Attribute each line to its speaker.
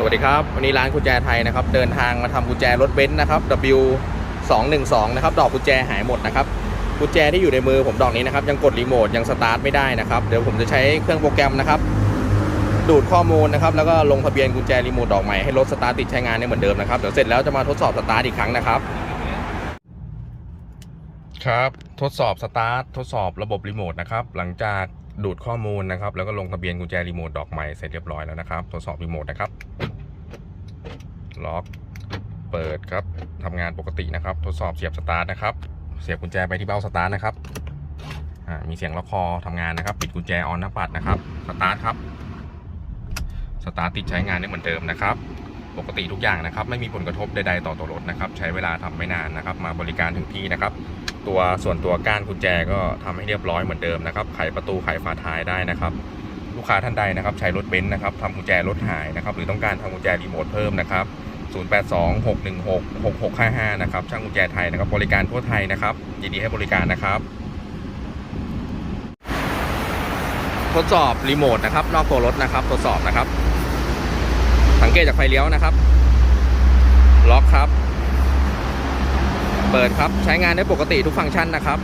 Speaker 1: สวัสดีครับ วันนี้ร้านกุญแจไทยนะครับ เดินทางมาทำกุญแจรถเบนซ์นะครับ W 2 1 2นะครับ ดอกกุญแจหายหมดนะครับ กุญแจที่อยู่ในมือผมดอกนี้นะครับ ยังกดรีโมทยังสตาร์ทไม่ได้นะครับ เดี๋ยวผมจะใช้เครื่องโปรแกรมนะครับ ดูดข้อมูลนะครับ แล้วก็ลงทะเบียนกุญแจรีโมทดอกใหม่ให้รถสตาร์ทติดใช้งานได้เหมือนเดิมนะครับ เดี๋ยวเสร็จแล้วจะมาทดสอบสตาร์ทอีกครั้งนะครับ ครับทดสอบสตาร์ททดสอบระบบรีโมทนะครับหลังจากดูดข้อมูลนะครับ แล้วก็ลงทะเบียนกุญแจรีโมทดอกใหม่เสร็จเรียบร้อยแล้วนะครับ ทดสอบรีโมทนะครับล็อกเปิดครับทำงานปกตินะครับ ทดสอบเสียบสตาร์ทนะครับ เสียบกุญแจไปที่เบ้าสตาร์ทนะครับมีเสียงล็อกคอทำงานนะครับ ปิดกุญแจออนหน้าปัดนะครับสตาร์ทครับสตาร์ทติดใช้งานได้เหมือนเดิมนะครับ ปกติทุกอย่างนะครับ ไม่มีผลกระทบใดๆต่อตัวรถนะครับ ใช้เวลาทำไม่นานนะครับ มาบริการถึงที่นะครับ ตัวส่วนตัวก้านกุญแจก็ทำให้เรียบร้อยเหมือนเดิมนะครับ ไขประตูไขฝาท้ายได้นะครับ ลูกค้าท่านใดนะครับ ใช้รถเบนซ์นะครับทำกุญแจรถหายนะครับ หรือต้องการทำกุญแจรีโมทเพิ่มนะครับ 0826166655 นะครับ ช่างกุญแจไทยนะครับ บริการทั่วไทยนะครับ ยินดีให้บริการนะครับทดสอบรีโมทนะครับนอกตัวรถนะครับ ทดสอบนะครับ ตจากไฟเลี้ยวนะครับ ล็อกครับ เปิดครับ ใช้งานได้ปกติทุกฟังก์ชันนะครับ